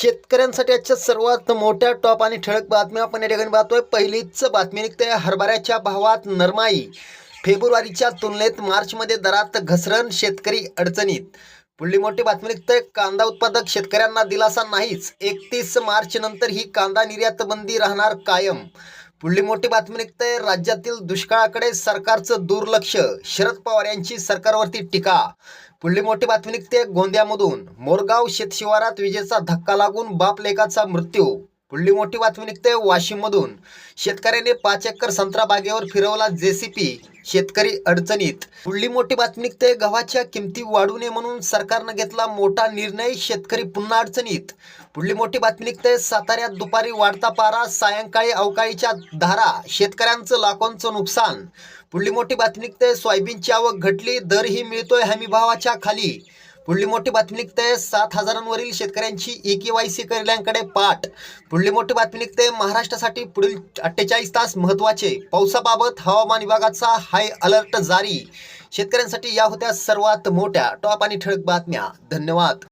शेतकऱ्यांसाठी आजच्या सर्वात मोठ्या टॉप आणि ठळक बातम्या आपण या ठिकाणी पाहतोय. पहिलीच बातमी निघते. हरभऱ्याच्या भावात नरमाई. फेब्रुवारीच्या तुलनेत मार्चमध्ये दरात घसरण शेतकरी अडचणीत. पुढली मोठी बातमी निघते. कांदा उत्पादक शेतकऱ्यांना दिलासा नाहीच. एकतीस मार्च नंतर ही कांदा निर्यात बंदी राहणार कायम. पुढली मोठी बातमी निघते. राज्यातील दुष्काळाकडे सरकारचं दुर्लक्ष. शरद पवार यांची सरकारवरती टीका. पुढली मोठी बातमी निघते गोंदियामधून. मोरगाव शेतशिवारात विजेचा धक्का लागून बाप लेखाचा मृत्यू. पुढली मोठी बातमी निघते वाशिममधून. शेतकऱ्याने पाच एकर संत्रा बागेवर फिरवला जेसीपी. शेतकरी अडचणीत. पुढली मोठी बातमी निघते गव्हाच्या किमती वाढू नये म्हणून सरकारनं घेतला मोठा निर्णय शेतकरी पुन्हा अडचणीत. पुढली मोठी बातमी निघते साताऱ्यात दुपारी वाढता पारा सायंकाळी अवकाळीच्या धारा शेतकऱ्यांचं लाखोंचं नुकसान. पुढली मोठी बातमी निघते सोयाबीनची आवक घटली दरही मिळतोय हमीभावाच्या खाली. पुढली मोठी बातमी निघते सात हजारांवरील शेतकऱ्यांची ए के वाय सी कार्यालयांकडे पाठ. पुढली मोठी बातमी निघते महाराष्ट्रासाठी पुढील अठ्ठेचाळीस तास महत्त्वाचे. पावसाबाबत हवामान विभागाचा हाय अलर्ट जारी. शेतकऱ्यांसाठी या होत्या सर्वात मोठ्या. टॉप आणि ठळक बातम्या. धन्यवाद.